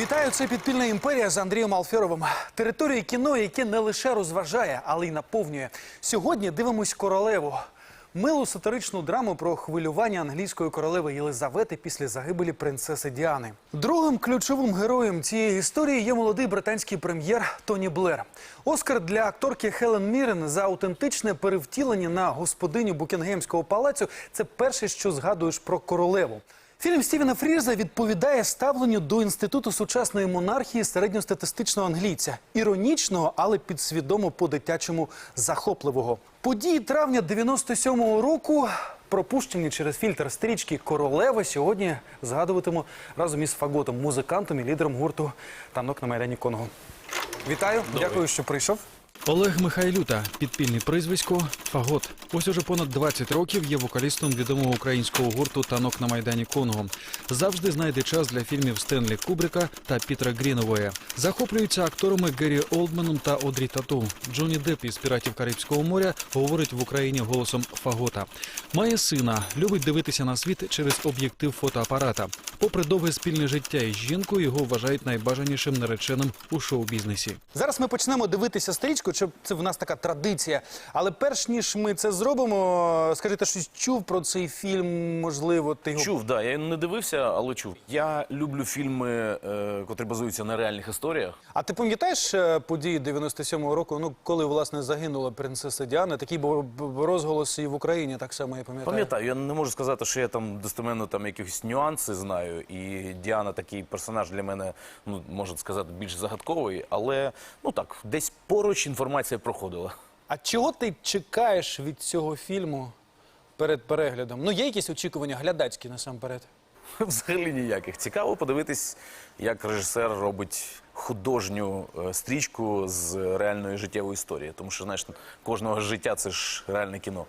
Вітаю, це підпільна імперія з Андрієм Алферовим. Територію кіно, яке не лише розважає, але й наповнює. Сьогодні дивимось королеву. Милу сатиричну драму про хвилювання англійської королеви Єлизавети після загибелі принцеси Діани. Другим ключовим героєм цієї історії є молодий британський прем'єр Тоні Блер. Оскар для акторки Хелен Мірен за аутентичне перевтілення на господиню Букінгемського палацю. Це перше, що згадуєш про королеву. Фільм Стівена Фріза відповідає ставленню до інституту сучасної монархії середньостатистичного англійця, іронічного, але підсвідомо по-дитячому захопливого. Події травня 97-го року, пропущені через фільтр стрічки Королева, сьогодні згадуватиму разом із Фаготом, музикантом і лідером гурту танок на майдані Конго. Вітаю, дякую, що прийшов. Олег Михайлюта, підпільне прізвисько Фагот. Ось уже понад 20 років є вокалістом відомого українського гурту Танок на майдані Конго. Завжди знайде час для фільмів Стенлі Кубрика та Пітра Грінової. Захоплюється акторами Гері Олдманом та Одрі Тату. Джонні Депп із піратів Карибського моря говорить в Україні голосом Фагота. Має сина, любить дивитися на світ через об'єктив фотоапарата. Попри довге спільне життя із жінкою, його вважають найбажанішим нареченим у шоу-бізнесі. Зараз ми почнемо дивитися стрічку, чи це в нас така традиція. Але перш ніж ми це зробимо, скажи, ти щось чув про цей фільм? Можливо, ти його Чув, да. Я не дивився, але чув. Я люблю фільми, е, котрі базуються на реальних історіях. А ти пам'ятаєш е, події 97-го року? Ну коли власне загинула принцеса Діана? Такий був розголос і в Україні так само я пам'ятаю. Пам'ятаю, я не можу сказати, що я там достеменно там якісь нюанси знаю. І Діана такий персонаж для мене, ну можна сказати, більш загадковий, але ну так, десь поруч інформація проходила. А чого ти чекаєш від цього фільму перед переглядом? Ну є якісь очікування глядацькі насамперед. Взагалі ніяких. Цікаво подивитись, як режисер робить художню е, стрічку з реальної життєвої історії. Тому що, знаєш, кожного життя це ж реальне кіно.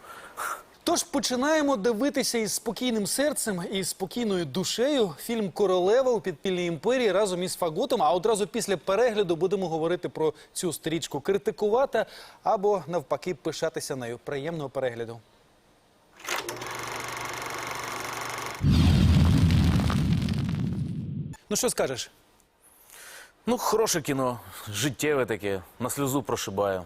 Тож починаємо дивитися із спокійним серцем і спокійною душею фільм Королева у підпільній імперії разом із Фаготом. А одразу після перегляду будемо говорити про цю стрічку, критикувати або навпаки пишатися нею. Приємного перегляду. Ну що скажеш? Ну, хороше кіно, життєве таке, на сльозу прошибає. В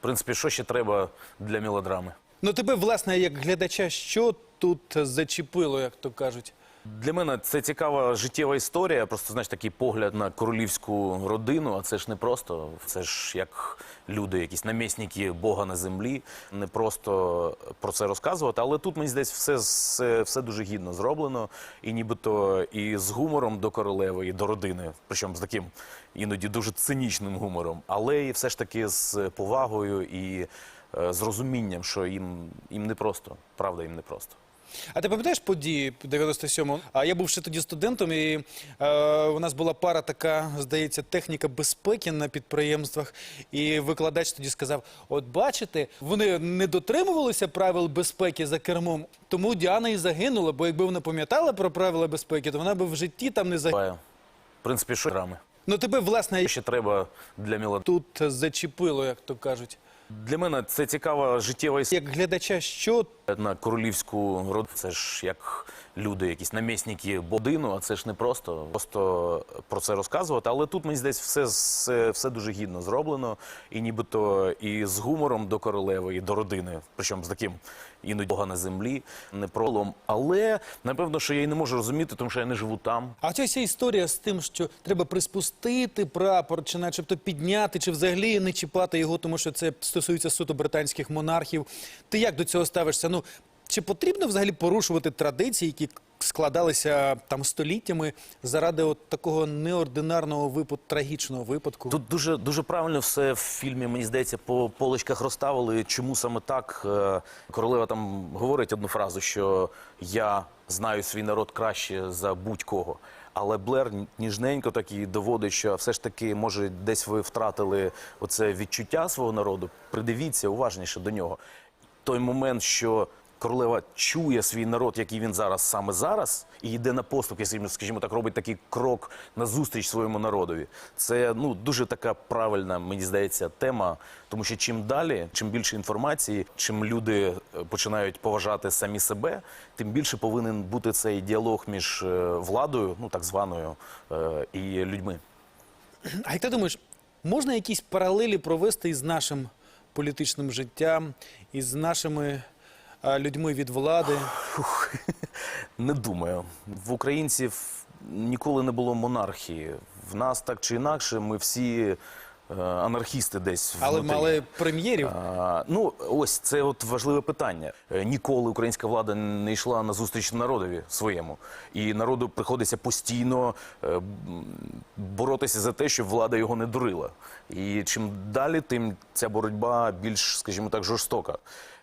принципі, що ще треба для мелодрами? Ну тебе, власне, як глядача, що тут зачепило, як то кажуть? Для мене це цікава життєва історія. Просто знаєш такий погляд на королівську родину. А це ж не просто. Це ж як люди, якісь намісники Бога на землі. Не просто про це розказувати. Але тут мені здається, все, все, все дуже гідно зроблено. І нібито і з гумором до королеви, і до родини. Причому з таким іноді дуже цинічним гумором, але і все ж таки з повагою і з розумінням, що їм, їм не просто. Правда, їм не просто. А ти пам'ятаєш події 97-го? А я був ще тоді студентом, і е, у нас була пара така, здається, техніка безпеки на підприємствах. І викладач тоді сказав: от бачите, вони не дотримувалися правил безпеки за кермом, тому Діана і загинула. Бо якби вона пам'ятала про правила безпеки, то вона би в житті там не загинула. В принципі, що драми. Ну тебе, власне, ще треба для мелодрами? тут зачепило, як то кажуть. Для мене це цікава життєва історія. Як глядача, що на королівську родину. Це ж як люди, якісь намісники Бодину, а це ж не просто просто про це розказувати. Але тут мені здається, все, все, все дуже гідно зроблено. І нібито і з гумором до королеви, і до родини. Причому з таким іноді Бога на землі, не пролом. Але напевно, що я й не можу розуміти, тому що я не живу там. А ця вся історія з тим, що треба приспустити прапор, чи начебто підняти, чи взагалі не чіпати його, тому що це стосується суто британських монархів. Ти як до цього ставишся? Ну чи потрібно взагалі порушувати традиції, які складалися там століттями заради от такого неординарного випадку, трагічного випадку? Тут дуже дуже правильно все в фільмі, мені здається, по полочках розставили. Чому саме так Е, королева там говорить одну фразу, що я знаю свій народ краще за будь-кого. Але Блер ніжненько так і доводить, що все ж таки, може, десь ви втратили оце відчуття свого народу. Придивіться уважніше до нього. Той момент, що королева чує свій народ, який він зараз саме зараз, і йде на поступ, скажімо, так, робить такий крок назустріч своєму народові. Це ну дуже така правильна, мені здається, тема. Тому що чим далі, чим більше інформації, чим люди е, починають поважати самі себе, тим більше повинен бути цей діалог між е, владою, ну так званою, е, і людьми. А як ти думаєш, можна якісь паралелі провести із нашим політичним життям, із нашими людьми від влади? Не думаю. В українців ніколи не було монархії. В нас так чи інакше, ми всі анархісти десь Але внутрі. мали прем'єрів. А, ну, ось це от важливе питання. Е, Ніколи українська влада не йшла на зустріч народові своєму. І народу приходиться постійно е, боротися за те, щоб влада його не дурила. І чим далі, тим ця боротьба більш, скажімо так, жорстока.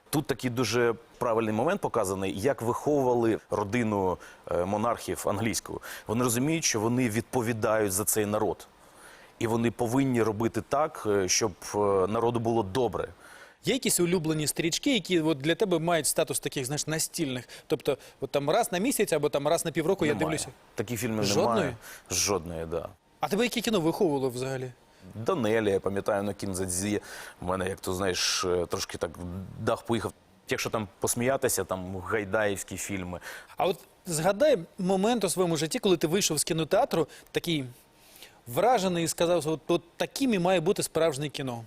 Тут такий дуже правильний момент показаний, як виховували родину е, монархів англійську. Вони розуміють, що вони відповідають за цей народ. І вони повинні робити так, е, щоб е, народу було добре. Є якісь улюблені стрічки, які от для тебе мають статус таких, знаєш, настільних. Тобто, от там раз на місяць або там раз на півроку я дивлюся. Таких фільмів Жодної? немає. Жодної, так. Да. А тебе яке кіно виховувало взагалі? Данелі, я пам'ятаю на кінзадзі. У мене, як то знаєш, е, трошки так дах поїхав. Якщо там посміятися, там гайдаївські фільми. А от згадай момент у своєму житті, коли ти вийшов з кінотеатру, такий вражений і сказав, що от, от таким і має бути справжнє кіно.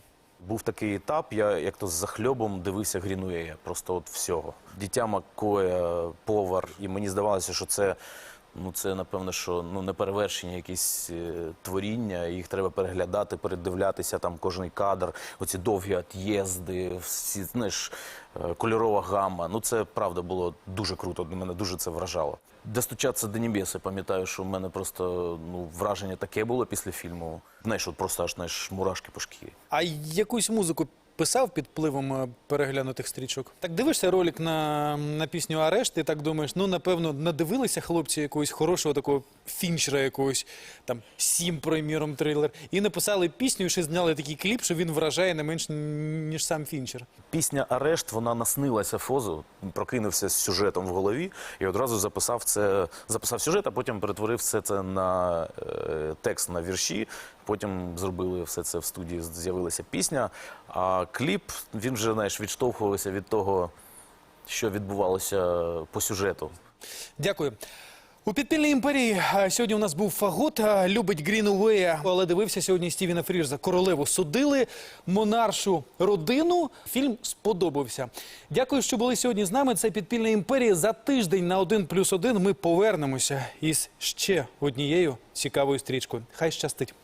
Був такий етап, я як то з захльобом дивився Грінуея, просто от всього. Дитя Маккоя, повар. І мені здавалося, що це, ну це напевно, що ну неперевершені якісь е, творіння. Їх треба переглядати, передивлятися там кожний кадр, оці довгі от'їзди, всі знаєш, е, кольорова гама. Ну це правда було дуже круто. Мене дуже це вражало. Достучатися до небес, я пам'ятаю, що в мене просто ну враження таке було після фільму. Знаєш, от просто аж знаєш, мурашки по шкірі. А якусь музику писав під впливом е, переглянутих стрічок? Так дивишся ролик на, на пісню Арешт, і так думаєш, ну напевно, надивилися хлопці якогось хорошого такого фінчера, якогось там сім, приміром, трилер, і написали пісню, і ще зняли такий кліп, що він вражає не менш ніж сам фінчер. Пісня Арешт вона наснилася Фозу, прокинувся з сюжетом в голові і одразу записав це, записав сюжет, а потім перетворив все це на е, текст на вірші. Потім зробили все це в студії. З'явилася пісня. А кліп він вже знаєш, відштовхувався від того, що відбувалося по сюжету. Дякую. У підпільній імперії сьогодні у нас був Фагот, любить Грінуея, але дивився сьогодні Стівена Фрірза. Королеву судили, монаршу родину. Фільм сподобався. Дякую, що були сьогодні з нами. Це підпільна імперія. За тиждень на один плюс один ми повернемося із ще однією цікавою стрічкою. Хай щастить.